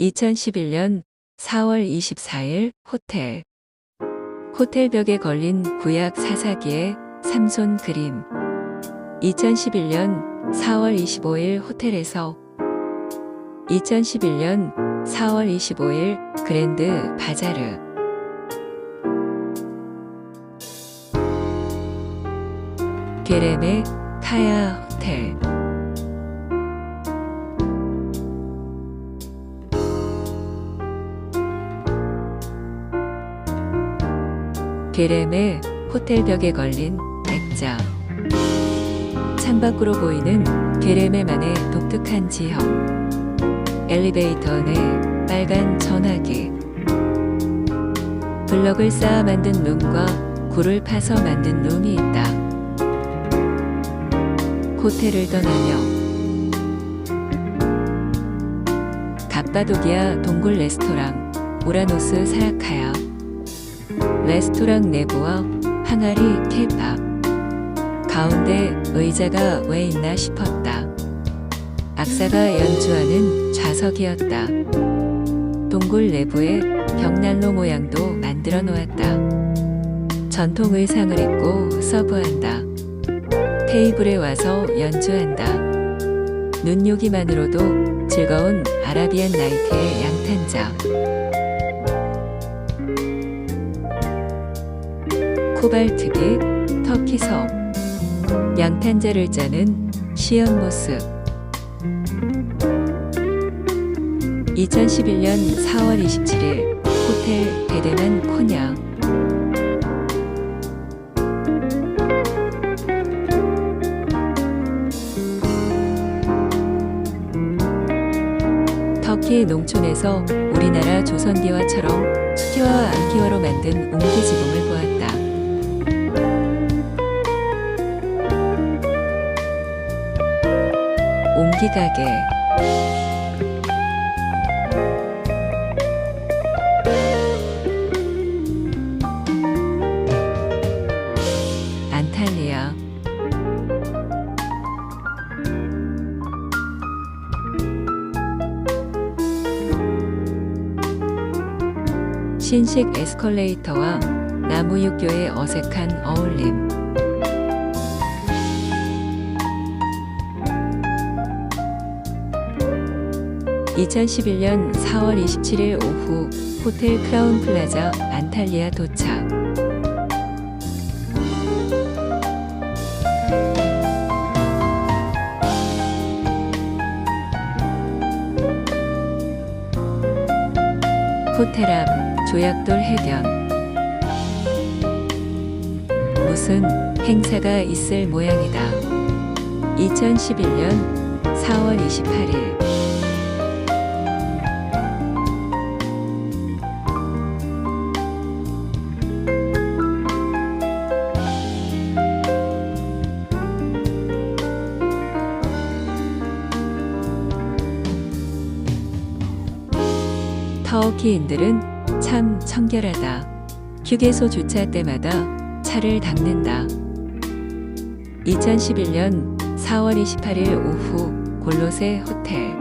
2011년 4월 24일 호텔. 호텔 벽에 걸린 구약 사사기의 삼손 그림. 2011년 4월 25일 호텔에서. 2011년 4월 25일 그랜드 바자르. 게렘의 카야 호텔 게렘의 호텔 벽에 걸린 액자. 창밖으로 보이는 게렘의만의 독특한 지형. 엘리베이터 내 빨간 전화기. 블럭을 쌓아 만든 룸과 굴을 파서 만든 룸이 있다. 호텔을 떠나며 갑바도기아 동굴 레스토랑 우라노스 사라카야 레스토랑 내부와 항아리 케밥 가운데 의자가 왜 있나 싶었다. 악사가 연주하는 좌석이었다. 동굴 내부에 벽난로 모양도 만들어 놓았다. 전통 의상을 입고 서브한다. 테이블에 와서 연주한다. 눈요기만으로도 즐거운 아라비안 나이트의 양탄자. 코발트기, 터키 섬, 양탄자를 짜는 시연 모습. 2011년 4월 27일 호텔 베데만 코냐 터키 농촌에서 우리나라 조선기와처럼 수기와 안기와로 만든 옹기지붕을 보았다. 옹기가게. 안탈리아. 신식 에스컬레이터와 나무 육교의 어색한 어울림 (2011년 4월 27일) 오후 호텔 크라운 플라자 안탈리아 도착. 호텔 앞 조약돌 해변. 무슨 행사가 있을 모양이다. 2011년 4월 28일 터키인들은 참 청결하다. 휴게소 주차 때마다 차를 닦는다. 2011년 4월 28일 오후 골로세 호텔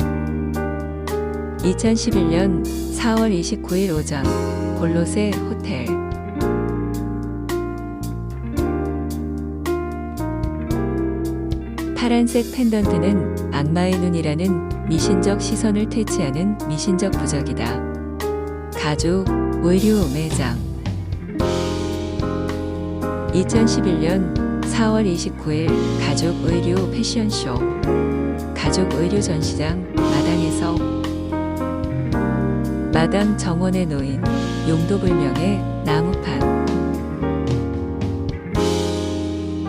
2011년 4월 29일 오전 골로세 호텔 파란색 펜던트는 악마의 눈이라는 미신적 시선을 퇴치하는 미신적 부적이다. 가죽 의류 매장. 2011년 4월 29일 가죽 의류 패션쇼. 가죽 의류 전시장 마당에서 마당 정원에 놓인 용도불명의 나무판.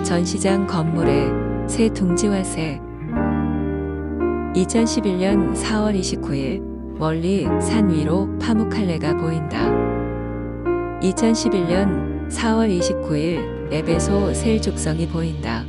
전시장 건물에 새 둥지와 새. 2011년 4월 29일 멀리 산 위로 파묵칼레가 보인다. 2011년 4월 29일 에베소 셀 죽성이 보인다.